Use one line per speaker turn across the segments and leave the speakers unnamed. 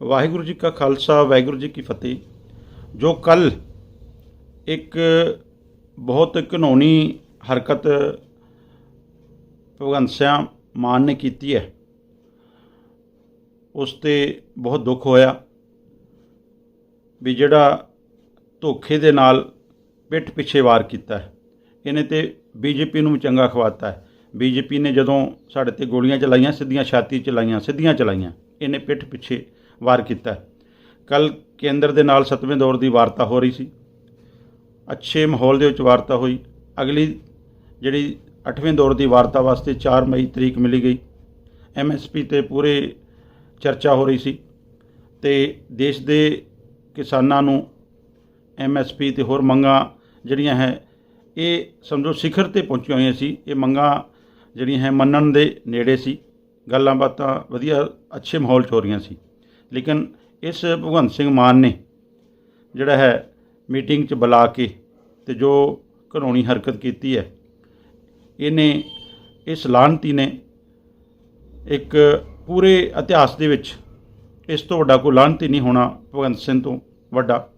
ਵਾਹਿਗੁਰੂ ਜੀ ਕਾ ਖਾਲਸਾ, ਵਾਹਿਗੁਰੂ ਜੀ ਕੀ ਫਤਿਹ। ਜੋ ਕੱਲ ਇੱਕ ਬਹੁਤ ਘਿਨੌਣੀ ਹਰਕਤ ਭਗਵੰਤ ਸਿੰਘ ਮਾਨ ਨੇ ਕੀਤੀ ਹੈ, ਉਸ ਤੇ ਬਹੁਤ ਦੁੱਖ ਹੋਇਆ ਵੀ ਜਿਹੜਾ ਧੋਖੇ ਦੇ ਨਾਲ ਪਿੱਠ ਪਿੱਛੇ ਵਾਰ ਕੀਤਾ ਹੈ, ਇਹਨੇ ਤੇ ਬੀਜੇਪੀ ਨੂੰ ਵੀ ਚੰਗਾ ਖਵਾਤਾ ਹੈ। ਬੀਜੇਪੀ ਨੇ ਜਦੋਂ ਸਾਡੇ ਤੇ ਗੋਲੀਆਂ ਚਲਾਈਆਂ, ਸਿੱਧੀਆਂ ਛਾਤੀ ਚਲਾਈਆਂ, ਸਿੱਧੀਆਂ ਚਲਾਈਆਂ, ਇਹਨੇ ਪਿੱਠ ਪਿੱਛੇ ਵਾਰ ਕੀਤਾ ਕੱਲ ਕੇਂਦਰ ਦੇ ਨਾਲ ਸੱਤਵੇਂ ਦੌਰ ਦੀ ਵਾਰਤਾ ਹੋ ਰਹੀ ਸੀ। ਅੱਛੇ ਮਾਹੌਲ ਦੇ ਵਿੱਚ ਵਾਰਤਾ ਹੋਈ। ਅਗਲੀ ਜਿਹੜੀ 8ਵੇਂ ਦੌਰ ਦੀ ਵਾਰਤਾ ਵਾਸਤੇ 4 ਮਈ ਤਰੀਕ ਮਿਲੀ ਗਈ। ਐਮਐਸਪੀ ਤੇ ਪੂਰੇ ਚਰਚਾ ਹੋ ਰਹੀ ਸੀ ਤੇ ਦੇਸ਼ ਦੇ ਕਿਸਾਨਾਂ ਨੂੰ ਐਮਐਸਪੀ ਤੇ ਹੋਰ ਮੰਗਾਂ ਜਿਹੜੀਆਂ ਹੈ, ਇਹ ਸਮਝੋ ਸਿਖਰ ਤੇ ਪਹੁੰਚੀਆਂ ਹੋਈਆਂ ਸੀ। ਇਹ ਮੰਗਾਂ ਜਿਹੜੀਆਂ ਹੈ, ਮੰਨਣ ਦੇ ਨੇੜੇ ਸੀ। ਗੱਲਾਂ ਬਾਤਾਂ ਵਧੀਆ, ਅੱਛੇ ਮਾਹੌਲ 'ਚ ਹੋ ਰਹੀਆਂ ਸੀ। ਲੇਕਿਨ ਇਸ ਭਗਵੰਤ ਸਿੰਘ ਮਾਨ ਨੇ ਜਿਹੜਾ ਹੈ ਮੀਟਿੰਗ 'ਚ ਬੁਲਾ ਕੇ ਤੇ ਜੋ ਘਰੋਣੀ ਹਰਕਤ ਕੀਤੀ ਹੈ, ਇਹਨੇ, ਇਸ ਲਾਂਤੀ ਨੇ ਇੱਕ ਪੂਰੇ ਇਤਿਹਾਸ ਦੇ ਵਿੱਚ ਇਸ ਤੋਂ ਵੱਡਾ ਕੋਈ ਲਾਂਤੀ ਨਹੀਂ ਹੋਣਾ ਭਗਵੰਤ ਸਿੰਘ ਤੋਂ ਵੱਡਾ,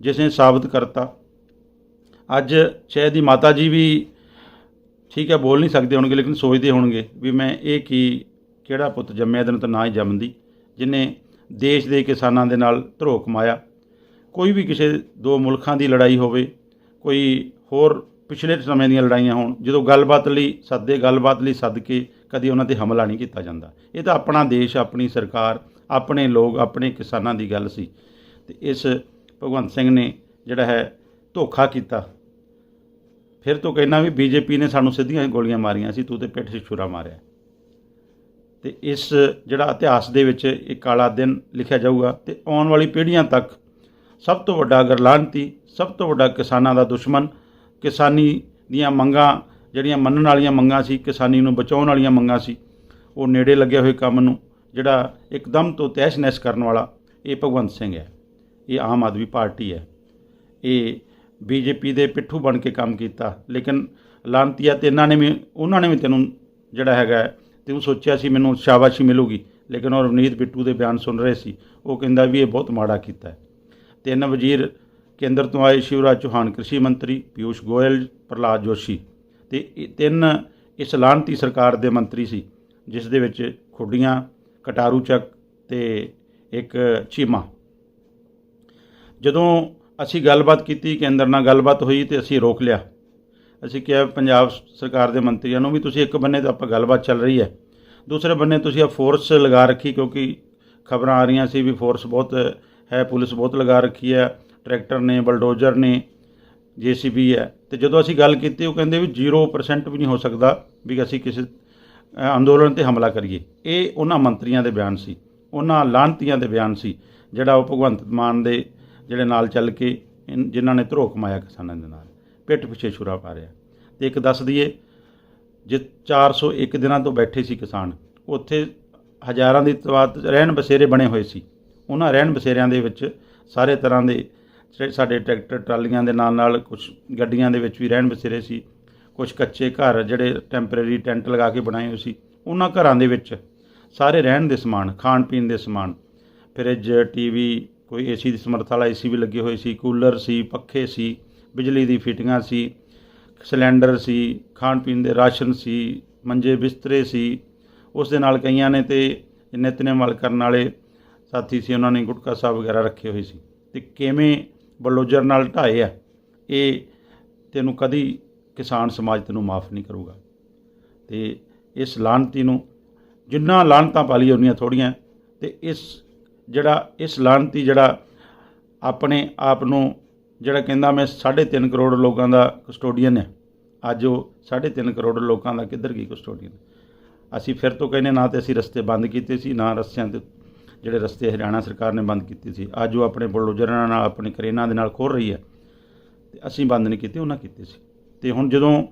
ਜਿਸ ਨੇ ਸਾਬਤ ਕਰਤਾ। ਅੱਜ ਸ਼ਾਇਦ ਦੀ ਮਾਤਾ ਜੀ ਵੀ ਠੀਕ ਹੈ, ਬੋਲ ਨਹੀਂ ਸਕਦੇ ਹੋਣਗੇ, ਲੇਕਿਨ ਸੋਚਦੇ ਹੋਣਗੇ ਵੀ ਮੈਂ ਇਹ ਕੀ, ਕਿਹੜਾ ਪੁੱਤ ਜੰਮਿਆ ਦਿਨ ਤਾਂ ਨਾ ਹੀ ਜੰਮਦੀ, ਜਿਨੇ ਦੇਸ਼ ਦੇ ਕਿਸਾਨਾਂ ਦੇ ਨਾਲ ਧਰੋ ਕਮਾਇਆ ਕੋਈ ਵੀ ਕਿਸੇ ਦੋ ਮੁਲਕਾਂ ਦੀ ਲੜਾਈ ਹੋਵੇ, ਕੋਈ ਹੋਰ ਪਿਛਲੇ ਸਮੇਂ ਦੀਆਂ ਲੜਾਈਆਂ ਹੋਣ, ਜਦੋਂ ਗੱਲਬਾਤ ਲਈ, ਸੱਦੇ ਗੱਲਬਾਤ ਲਈ ਸੱਦ ਕੇ ਕਦੀ ਉਹਨਾਂ ਤੇ ਹਮਲਾ ਨਹੀਂ ਕੀਤਾ ਜਾਂਦਾ। ਇਹ ਤਾਂ ਆਪਣਾ ਦੇਸ਼, ਆਪਣੀ ਸਰਕਾਰ, ਆਪਣੇ ਲੋਕ, ਆਪਣੇ ਕਿਸਾਨਾਂ ਦੀ ਗੱਲ ਸੀ। ਤੇ ਇਸ ਭਗਵੰਤ ਸਿੰਘ ਨੇ ਜਿਹੜਾ ਹੈ ਧੋਖਾ ਕੀਤਾ। ਫਿਰ ਤੋਂ ਕਹਿਣਾ ਵੀ ਬੀਜੇਪੀ ਨੇ ਸਾਨੂੰ ਸਿੱਧੀਆਂ ਗੋਲੀਆਂ ਮਾਰੀਆਂ ਸੀ, ਤੂੰ ਤੇ ਪਿੱਠ 'ਚ ਛੁਰਾ ਮਾਰਿਆ। ਤੇ ਇਸ, ਜਿਹੜਾ ਇਤਿਹਾਸ ਦੇ ਵਿੱਚ ਇਹ ਕਾਲਾ ਦਿਨ ਲਿਖਿਆ ਜਾਊਗਾ, ਤੇ ਆਉਣ ਵਾਲੀ ਪੀੜ੍ਹੀਆਂ ਤੱਕ ਸਭ ਤੋਂ ਵੱਡਾ ਗਰਲਾਂਤੀ ਸਭ ਤੋਂ ਵੱਡਾ ਕਿਸਾਨਾਂ ਦਾ ਦੁਸ਼ਮਣ, ਕਿਸਾਨੀ ਦੀਆਂ ਮੰਗਾਂ, ਜਿਹੜੀਆਂ ਮੰਨਣ ਵਾਲੀਆਂ ਮੰਗਾਂ ਸੀ, ਕਿਸਾਨੀ ਨੂੰ ਬਚਾਉਣ ਵਾਲੀਆਂ ਮੰਗਾਂ ਸੀ, ਉਹ ਨੇੜੇ ਲੱਗੇ ਹੋਏ ਕੰਮ ਨੂੰ, ਜਿਹੜਾ ਇੱਕਦਮ ਤੋਂ ਤਹਿਸ ਨਹਿਸ ਕਰਨ ਵਾਲਾ ਇਹ ਭਗਵੰਤ ਸਿੰਘ ਹੈ। ਇਹ ਆਮ ਆਦਮੀ ਪਾਰਟੀ ਹੈ। ਇਹ ਬੀਜੇਪੀ ਦੇ ਪਿੱਠੂ ਬਣ ਕੇ ਕੰਮ ਕੀਤਾ, ਲੇਕਿਨ ਲਾਂਤੀਆ ਤੇ ਇਹਨਾਂ ਨੇ ਵੀ, ਉਹਨਾਂ ਨੇ ਵੀ ਤੈਨੂੰ ਜਿਹੜਾ ਹੈਗਾ ਤੇ ਉਹ ਸੋਚਿਆ ਸੀ ਮੈਨੂੰ ਸ਼ਾਬਾਸ਼ੀ ਮਿਲੂਗੀ, ਲੇਕਿਨ ਉਹ ਰਵਨੀਤ ਬਿੱਟੂ ਦੇ ਬਿਆਨ ਸੁਣ ਰਹੇ ਸੀ। ਉਹ ਕਹਿੰਦਾ ਵੀ ਇਹ ਬਹੁਤ ਮਾੜਾ ਕੀਤਾ ਹੈ। ਤਿੰਨ ਵਜ਼ੀਰ ਕੇਂਦਰ ਤੋਂ ਆਏ ਸ਼ਿਵਰਾਜ ਚੌਹਾਨ, ਕ੍ਰਿਸ਼ੀ ਮੰਤਰੀ ਪਿਊਸ਼ ਗੋਇਲ, ਪ੍ਰਹਲਾਦ ਜੋਸ਼ੀ ਤੇ ਇਹ ਤਿੰਨ ਇਸ ਲਾਂਤੀ ਸਰਕਾਰ ਦੇ ਮੰਤਰੀ ਸੀ, ਜਿਸ ਦੇ ਵਿੱਚ ਖੁੱਡੀਆਂ, ਕਟਾਰੂ ਚੱਕ ਤੇ ਇੱਕ ਚੀਮਾ। ਜਦੋਂ ਅਸੀਂ ਗੱਲਬਾਤ ਕੀਤੀ, ਕੇਂਦਰ ਨਾਲ ਗੱਲਬਾਤ ਹੋਈ ਤੇ ਅਸੀਂ ਰੋਕ ਲਿਆ। ਅਸੀਂ ਕਿਹਾ ਪੰਜਾਬ ਸਰਕਾਰ ਦੇ ਮੰਤਰੀਆਂ ਨੂੰ ਵੀ ਤੁਸੀਂ ਇੱਕ ਬੰਨੇ ਤਾਂ ਆਪਾਂ ਗੱਲਬਾਤ ਚੱਲ ਰਹੀ ਹੈ। ਦੂਸਰੇ ਬੰਨੇ ਤੁਸੀਂ ਆ ਫੋਰਸ ਲਗਾ ਰੱਖੀ ਕਿਉਂਕਿ ਖਬਰਾਂ ਆ ਰਹੀਆਂ ਸੀ ਵੀ ਫੋਰਸ ਬਹੁਤ ਹੈ, ਪੁਲਿਸ ਬਹੁਤ ਲਗਾ ਰੱਖੀ ਹੈ, ਟਰੈਕਟਰ ਨੇ, ਬਲਡੋਜ਼ਰ ਨੇ, ਜੀਸੀਬੀ ਹੈ। ਤੇ ਜਦੋਂ ਅਸੀਂ ਗੱਲ ਕੀਤੀ, ਉਹ ਕਹਿੰਦੇ ਵੀ 0% ਵੀ ਨਹੀਂ ਹੋ ਸਕਦਾ ਵੀ ਅਸੀਂ ਕਿਸੇ ਅੰਦੋਲਨ ਤੇ ਹਮਲਾ ਕਰੀਏ। ਇਹ ਉਹਨਾਂ ਮੰਤਰੀਆਂ ਦੇ ਬਿਆਨ ਸੀ। ਉਹਨਾਂ ਲਾਂਤੀਆਂ ਦੇ ਬਿਆਨ ਸੀ, ਜਿਹੜਾ ਉਹ ਭਗਵੰਤ ਮਾਨ ਦੇ ਜਿਹੜੇ ਨਾਲ ਚੱਲ ਕੇ ਜਿਨ੍ਹਾਂ ਨੇ ਧਰੋ ਕਮਾਇਆ ਕਿਸਾਨਾਂ ਦੇ ਨਾਲ। ਪਿੱਠ ਪਿੱਛੇ ਛੁਰਾ ਪਾ ਰਿਹਾ। ਤੇ ਇੱਕ ਦੱਸ ਦਈਏ, ਜੇ 401 ਦਿਨਾਂ ਤੋਂ ਬੈਠੇ ਸੀ ਕਿਸਾਨ, ਉੱਥੇ ਹਜ਼ਾਰਾਂ ਦੀ ਤਾਦਾਦ ਰਹਿਣ ਬਸੇਰੇ ਬਣੇ ਹੋਏ ਸੀ। ਉਹਨਾਂ ਰਹਿਣ ਬਸੇਰਿਆਂ ਦੇ ਵਿੱਚ ਸਾਰੇ ਤਰ੍ਹਾਂ ਦੇ ਸਾਡੇ ਟਰੈਕਟਰ, ਟਰਾਲੀਆਂ ਦੇ ਨਾਲ ਨਾਲ ਕੁਝ ਗੱਡੀਆਂ ਦੇ ਵਿੱਚ ਵੀ ਰਹਿਣ ਬਸੇਰੇ ਸੀ। ਕੁਝ ਕੱਚੇ ਘਰ ਜਿਹੜੇ ਟੈਂਪਰੇਰੀ ਟੈਂਟ ਲਗਾ ਕੇ ਬਣਾਏ ਹੋਏ ਸੀ। ਉਹਨਾਂ ਘਰਾਂ ਦੇ ਵਿੱਚ ਸਾਰੇ ਰਹਿਣ ਦੇ ਸਮਾਨ, ਖਾਣ ਪੀਣ ਦੇ ਸਮਾਨ, ਫਰਿੱਜ, ਟੀਵੀ, ਕੋਈ ਏਸੀ ਦੀ ਸਮਰੱਥਾ ਵਾਲਾ ਏਸੀ ਵੀ ਲੱਗੇ ਹੋਏ ਸੀ, ਕੂਲਰ ਸੀ, ਪੱਖੇ ਸੀ। ਬਿਜਲੀ ਦੀ ਫਿਟਿੰਗਾਂ ਸੀ, ਸਿਲੰਡਰ ਸੀ, ਖਾਣ ਪੀਣ ਦੇ ਰਾਸ਼ਨ ਸੀ, ਮੰਜੇ ਬਿਸਤਰੇ ਸੀ। ਉਸ ਦੇ ਨਾਲ ਕਈਆਂ ਨੇ ਤੇ ਨਿਤਨੇਮ ਵਾਲ ਕਰਨ ਵਾਲੇ ਸਾਥੀ ਸੀ, ਉਹਨਾਂ ਨੇ ਗੁਟਕਾ ਸਾਹਿਬ ਵਗੈਰਾ ਰੱਖੇ ਹੋਏ ਸੀ। ਤੇ ਕਿਵੇਂ ਬਲੋਜਰ ਨਾਲ ਢਾਏ ਆ, ਇਹ ਤੈਨੂੰ ਕਦੀ ਕਿਸਾਨ ਸਮਾਜ ਤੈਨੂੰ ਮਾਫ ਨਹੀਂ ਕਰੂਗਾ। ਤੇ ਇਸ ਲਾਨਤੀ ਨੂੰ ਜਿੰਨਾ ਲਾਨਤਾਂ ਪਾ ਲਈ ਉਹਨੀਆਂ ਥੋੜੀਆਂ ਤੇ ਇਸ ਜਿਹੜਾ, ਇਸ ਲਾਨਤੀ ਜਿਹੜਾ ਆਪਣੇ ਆਪ ਨੂੰ ਜਿਹੜਾ ਕਹਿੰਦਾ ਮੈਂ 3.5 ਕਰੋੜ ਲੋਕਾਂ ਦਾ ਕਸਟੋਡੀਅਨ ਹੈ। ਅੱਜ ਉਹ 3.5 ਕਰੋੜ ਲੋਕਾਂ ਦਾ ਕਿੱਧਰ ਗਈ ਕਸਟੋਡੀਅਨ ਅਸੀਂ ਫਿਰ ਤੋਂ ਕਹਿੰਦੇ ਨਾ ਤੇ ਅਸੀਂ ਰਸਤੇ ਬੰਦ ਕੀਤੇ ਸੀ, ਨਾ ਰਸਤਿਆਂ ਤੇ ਜਿਹੜੇ ਰਸਤੇ ਹਰਿਆਣਾ ਸਰਕਾਰ ਨੇ ਬੰਦ ਕੀਤੇ ਸੀ। ਅੱਜ ਉਹ ਆਪਣੇ ਬੁਲਡੋਜ਼ਰਾਂ ਨਾਲ, ਆਪਣੇ ਕਰੇਨਾਂ ਦੇ ਨਾਲ ਖੋਲ ਰਹੀ ਹੈ। ਤੇ ਅਸੀਂ ਬੰਦ ਨਹੀਂ ਕੀਤੇ, ਉਹਨਾਂ ਕੀਤੇ ਸੀ। ਤੇ ਹੁਣ ਜਦੋਂ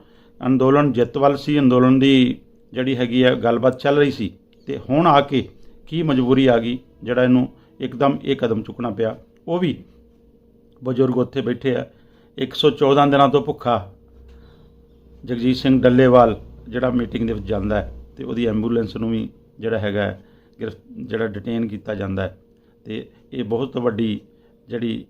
ਅੰਦੋਲਨ ਜਿੱਤ ਵੱਲ ਸੀ, ਅੰਦੋਲਨ ਦੀ ਜਿਹੜੀ ਹੈਗੀ ਆ ਗੱਲਬਾਤ ਚੱਲ ਰਹੀ ਸੀ, ਤੇ ਹੁਣ ਆ ਕੇ ਕੀ ਮਜਬੂਰੀ ਆ ਗਈ, ਜਿਹੜਾ ਇਹਨੂੰ ਇੱਕਦਮ ਇਹ ਕਦਮ ਚੁੱਕਣਾ ਪਿਆ, ਉਹ ਵੀ ਬਜ਼ੁਰਗ ਉੱਥੇ ਬੈਠੇ ਆ। 114 ਦਿਨਾਂ ਤੋਂ ਭੁੱਖਾ ਜਗਜੀਤ ਸਿੰਘ ਡੱਲੇਵਾਲ, ਜਿਹੜਾ ਮੀਟਿੰਗ ਦੇ ਵਿੱਚ ਜਾਂਦਾ ਹੈ ਤੇ ਉਹਦੀ ਐਂਬੂਲੈਂਸ ਨੂੰ ਵੀ ਜਿਹੜਾ ਹੈਗਾ ਗ੍ਰਿਫ- ਜਿਹੜਾ ਡਿਟੇਨ ਕੀਤਾ ਜਾਂਦਾ ਹੈ। ਤੇ ਇਹ ਬਹੁਤ ਵੱਡੀ ਜਿਹੜੀ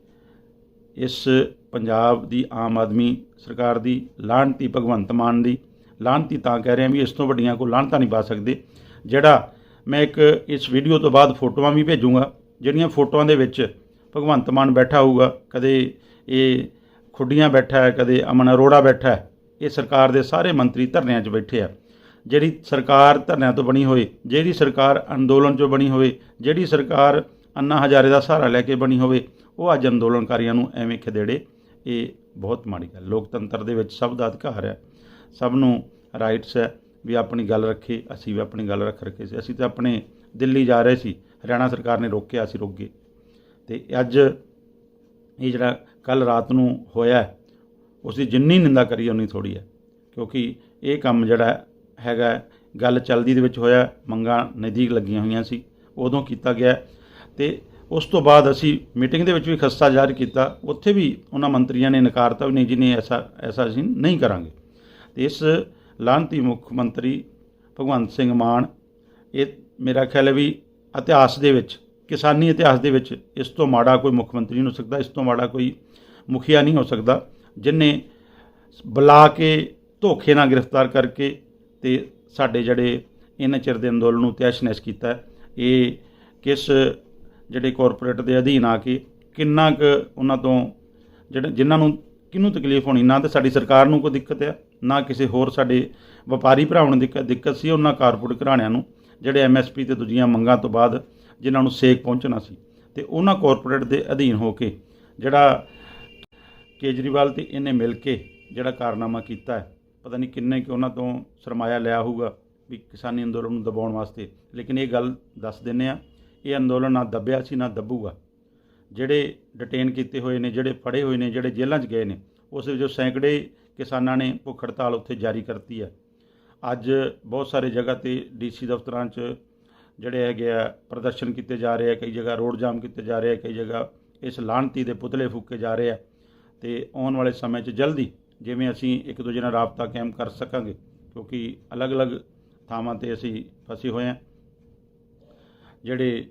ਇਸ ਪੰਜਾਬ ਦੀ ਆਮ ਆਦਮੀ ਸਰਕਾਰ ਦੀ ਲਾਹਨਤੀ, ਭਗਵੰਤ ਮਾਨ ਦੀ ਲਾਹਨਤੀ ਤਾਂ ਕਹਿ ਰਿਹਾ ਵੀ ਇਸ ਤੋਂ ਵੱਡੀਆਂ ਕੋਈ ਲਾਹਨਤਾਂ ਨਹੀਂ ਪਾ ਸਕਦੇ। ਜਿਹੜਾ ਮੈਂ ਇੱਕ ਇਸ ਵੀਡੀਓ ਤੋਂ ਬਾਅਦ ਫੋਟੋਆਂ ਵੀ ਭੇਜੂੰਗਾ, ਜਿਹੜੀਆਂ ਫੋਟੋਆਂ ਦੇ ਵਿੱਚ ਭਗਵੰਤ ਮਾਨ ਬੈਠਾ ਹੋਊਗਾ, ਕਦੇ ਇਹ ਖੁੱਡੀਆਂ ਬੈਠਾ ਹੈ, ਕਦੇ ਅਮਨ ਅਰੋੜਾ ਬੈਠਾ ਹੈ, ਇਹ ਸਰਕਾਰ ਦੇ ਸਾਰੇ ਮੰਤਰੀ ਧਰਨਿਆਂ 'ਚ ਬੈਠੇ ਆ। ਜਿਹੜੀ ਸਰਕਾਰ ਧਰਨਿਆਂ ਤੋਂ ਬਣੀ ਹੋਵੇ, ਜਿਹੜੀ ਸਰਕਾਰ ਅੰਦੋਲਨ 'ਚੋਂ ਬਣੀ ਹੋਵੇ, ਜਿਹੜੀ ਸਰਕਾਰ ਅੰਨਾ ਹਜ਼ਾਰੇ ਦਾ ਸਹਾਰਾ ਲੈ ਕੇ ਬਣੀ ਹੋਵੇ, ਉਹ ਅੱਜ ਅੰਦੋਲਨਕਾਰੀਆਂ ਨੂੰ ਐਵੇਂ ਖਦੇੜੇ, ਇਹ ਬਹੁਤ ਮਾੜੀ ਗੱਲ ਲੋਕਤੰਤਰ ਦੇ ਵਿੱਚ ਸਭ ਦਾ ਅਧਿਕਾਰ ਹੈ, ਸਭ ਨੂੰ ਰਾਈਟਸ ਹੈ, ਵੀ ਆਪਣੀ ਗੱਲ ਰੱਖੇ, ਅਸੀਂ ਵੀ ਆਪਣੀ ਗੱਲ ਰੱਖ ਰੱਖੇ ਸੀ। ਅਸੀਂ ਤਾਂ ਆਪਣੇ ਦਿੱਲੀ ਜਾ ਰਹੇ ਸੀ, ਹਰਿਆਣਾ ਸਰਕਾਰ ਨੇ ਰੋਕਿਆ, ਅਸੀਂ ਰੁਕ ਗਏ। ਤੇ ਅੱਜ ਇਹ ਜਿਹੜਾ ਕੱਲ ਰਾਤ ਨੂੰ ਹੋਇਆ ਉਸ ਦੀ ਜਿੰਨੀ ਨਿੰਦਾ ਕਰੀ ਉਨੀ ਥੋੜੀ ਹੈ। ਕਿਉਂਕਿ ਇਹ ਕੰਮ ਜਿਹੜਾ ਹੈਗਾ, ਗੱਲ ਚਲਦੀ ਦੇ ਵਿੱਚ ਹੋਇਆ, ਮੰਗਾਂ ਨਜ਼ਦੀਕ ਲੱਗੀਆਂ ਹੋਈਆਂ ਸੀ, ਉਦੋਂ ਕੀਤਾ ਗਿਆ। ਤੇ ਉਸ ਤੋਂ ਬਾਅਦ ਅਸੀਂ ਮੀਟਿੰਗ ਦੇ ਵਿੱਚ ਵੀ ਖਸਤਾ ਜਾਰੀ ਕੀਤਾ। ਉੱਥੇ ਵੀ ਉਹਨਾਂ ਮੰਤਰੀਆਂ ਨੇ ਇਨਕਾਰਤਾ ਵੀ ਨਹੀਂ ਜੀ ਨਹੀਂ ਐਸਾ ਐਸਾ ਅਸੀਂ ਨਹੀਂ ਕਰਾਂਗੇ। ਤੇ ਇਸ ਲਾਂਤੀ ਮੁੱਖ ਮੰਤਰੀ ਭਗਵੰਤ ਸਿੰਘ ਮਾਨ, ਇਹ ਮੇਰਾ ਖਿਆਲ ਹੈ ਵੀ ਇਤਿਹਾਸ ਦੇ ਵਿੱਚ ਕਿਸਾਨੀ ਇਤਿਹਾਸ ਦੇ ਵਿੱਚ ਇਸ ਤੋਂ ਮਾੜਾ ਕੋਈ ਮੁੱਖ ਮੰਤਰੀ ਨਹੀਂ ਹੋ ਸਕਦਾ, ਇਸ ਤੋਂ ਮਾੜਾ ਕੋਈ ਮੁਖੀਆ ਨਹੀਂ ਹੋ ਸਕਦਾ, ਜਿਨੇ ਬੁਲਾ ਕੇ ਧੋਖੇ ਨਾਲ ਗ੍ਰਿਫਤਾਰ ਕਰਕੇ ਤੇ ਸਾਡੇ ਜਿਹੜੇ ਇਹਨਾਂ ਚਿਰ ਦੇ ਅੰਦੋਲਨ ਨੂੰ ਤੈਸ਼-ਨੈਸ਼ ਕੀਤਾ, ਇਹ ਕਿਸ ਜਿਹੜੇ ਕਾਰਪੋਰੇਟ ਦੇ ਅਧੀਨ ਆ ਕੇ ਕਿੰਨਾ ਕੁ ਉਹਨਾਂ ਤੋਂ ਜਿਹੜੇ ਜਿਨ੍ਹਾਂ ਨੂੰ ਕਿਹਨੂੰ ਤਕਲੀਫ ਹੋਣੀ, ਨਾ ਤਾਂ ਸਾਡੀ ਸਰਕਾਰ ਨੂੰ ਕੋਈ ਦਿੱਕਤ ਹੈ ਨਾ ਕਿਸੇ ਹੋਰ ਸਾਡੇ ਵਪਾਰੀ ਭਰਾਵਾਂ ਨੂੰ ਦਿੱਕਤ ਦਿੱਕਤ ਸੀ ਉਹਨਾਂ ਕਾਰਪੋਰੇਟ ਘਰਾਣਿਆਂ ਨੂੰ, ਜਿਹੜੇ ਐਮਐਸਪੀ ਤੇ ਦੂਜੀਆਂ ਮੰਗਾਂ ਤੋਂ ਬਾਅਦ ਜਿਨ੍ਹਾਂ ਨੂੰ ਸੇਕ ਪਹੁੰਚਣਾ ਸੀ ਤੇ ਉਹਨਾਂ ਕਾਰਪੋਰੇਟ ਦੇ ਅਧੀਨ ਹੋ ਕੇ ਜਿਹੜਾ ਕੇਜਰੀਵਾਲ ਤੇ ਇਹਨੇ ਮਿਲ ਕੇ ਜਿਹੜਾ ਕਾਰਨਾਮਾ ਕੀਤਾ ਹੈ, ਪਤਾ ਨਹੀਂ ਕਿੰਨੇ ਕਿ ਉਹਨਾਂ ਤੋਂ ਸਰਮਾਇਆ ਲਿਆ ਹੋਊਗਾ ਵੀ ਕਿਸਾਨੀ ਅੰਦੋਲਨ ਨੂੰ ਦਬਾਉਣ ਵਾਸਤੇ। ਲੇਕਿਨ ਇਹ ਗੱਲ ਦੱਸ ਦਿੰਨੇ ਆ ਇਹ ਅੰਦੋਲਨ ਨਾ ਦੱਬਿਆ ਸੀ, ਨਾ ਦੱਬੂਗਾ। ਜਿਹੜੇ ਡਿਟੇਨ ਕੀਤੇ ਹੋਏ ਨੇ, ਜਿਹੜੇ ਫੜੇ ਹੋਏ ਨੇ, ਜਿਹੜੇ ਜੇਲ੍ਹਾਂ 'ਚ ਗਏ ਨੇ, ਉਸ ਵਿੱਚੋਂ ਸੈਂਕੜੇ ਕਿਸਾਨਾਂ ਨੇ ਭੁੱਖ ਹੜਤਾਲ ਉੱਥੇ ਜਾਰੀ ਕਰਤੀ ਹੈ। ਅੱਜ ਬਹੁਤ ਸਾਰੇ ਜਗ੍ਹਾ ਤੇ ਡੀਸੀ ਦਫ਼ਤਰਾਂ 'ਚ ਜਿਹੜੇ ਹੈਗੇ ਆ, ਪ੍ਰਦਰਸ਼ਨ ਕੀਤੇ ਜਾ ਰਹੇ ਆ, ਕਈ ਜਗ੍ਹਾ ਰੋਡ ਜਾਮ ਕੀਤੇ ਜਾ ਰਹੇ ਆ, ਕਈ ਜਗ੍ਹਾ ਇਸ ਲਾਹਨਤੀ ਦੇ ਪੁਤਲੇ ਫੂਕੇ ਜਾ ਰਹੇ ਆ। ਤੇ ਆਉਣ ਵਾਲੇ ਸਮੇਂ 'ਚ ਜਲਦੀ ਜਿਵੇਂ ਅਸੀਂ ਇੱਕ ਦੂਜੇ ਨਾਲ ਰਾਬਤਾ ਕਾਇਮ ਕਰ ਸਕਾਂਗੇ, ਕਿਉਂਕਿ ਅਲੱਗ-ਅਲੱਗ ਥਾਵਾਂ ਤੇ ਅਸੀਂ ਫਸੇ ਹੋਏ ਹਾਂ ਜਿਹੜੇ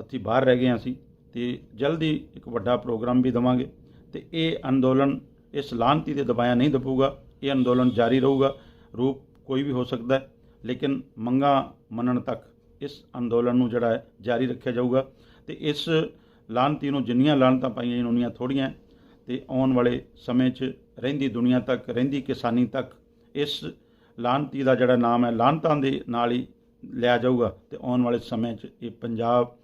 ਅਸੀਂ ਬਾਹਰ ਰਹਿ ਗਏ ਹਾਂ ਅਸੀਂ, ਤੇ ਜਲਦੀ ਇੱਕ ਵੱਡਾ ਪ੍ਰੋਗਰਾਮ ਵੀ ਦੇਵਾਂਗੇ। ਤੇ ਇਹ ਅੰਦੋਲਨ ਇਸ ਲਾਹਨਤੀ ਦੇ ਦਬਾਇਆ ਨਹੀਂ ਦਬੂਗਾ, ਇਹ ਅੰਦੋਲਨ ਜਾਰੀ ਰਹੂਗਾ। ਰੂਪ ਕੋਈ ਵੀ ਹੋ ਸਕਦਾ ਹੈ, ਲੇਕਿਨ ਮੰਗਾਂ ਮੰਨਣ ਤੱਕ ਇਸ ਅੰਦੋਲਨ ਨੂੰ ਜਿਹੜਾ ਹੈ ਜਾਰੀ ਰੱਖਿਆ ਜਾਊਗਾ ਤੇ ਇਸ ਲਾਹਨਤੀ ਨੂੰ ਜਿੰਨੀਆਂ ਲਾਹਨਤਾਂ ਪਾਈਆਂ ਜਾਣ, ਉਨੀਆਂ ਥੋੜੀਆਂ ਹੈ ਤੇ ਆਉਣ ਵਾਲੇ ਸਮੇਂ 'ਚ ਰਹਿੰਦੀ ਦੁਨੀਆ ਤੱਕ, ਰਹਿੰਦੀ ਕਿਸਾਨੀ ਤੱਕ ਇਸ ਲਾਹਨਤੀ ਦਾ ਜਿਹੜਾ ਨਾਮ ਹੈ, ਲਾਹਨਤਾਂ ਦੇ ਨਾਲ ਹੀ ਲਿਆ ਜਾਊਗਾ ਤੇ ਆਉਣ ਵਾਲੇ ਸਮੇਂ 'ਚ ਇਹ ਪੰਜਾਬ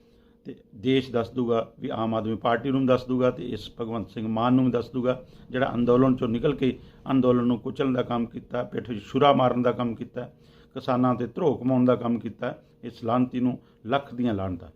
ਤੇ ਦੇਸ਼ ਦੱਸ ਦੂਗਾ ਵੀ ਆਮ ਆਦਮੀ ਪਾਰਟੀ ਨੂੰ ਵੀ ਦੱਸ ਦੂਗਾ ਤੇ ਇਸ ਭਗਵੰਤ ਸਿੰਘ ਮਾਨ ਨੂੰ ਵੀ ਦੱਸ ਦੂਗਾ। ਜਿਹੜਾ ਅੰਦੋਲਨ ਚੋਂ ਨਿਕਲ ਕੇ ਅੰਦੋਲਨ ਨੂੰ ਕੁਚਲਣ ਦਾ ਕੰਮ ਕੀਤਾ, ਪਿੱਠ 'ਚ ਛੁਰਾ ਮਾਰਨ ਦਾ ਕੰਮ ਕੀਤਾ ਕਿਸਾਨਾਂ ਤੇ ਧਰੋ ਕਮਾਉਣ ਦਾ ਕੰਮ ਕੀਤਾ ਇਸ ਲਾਹਨਤੀ ਨੂੰ ਲੱਖ ਦੀਆਂ ਲਾਹਨਤਾਂ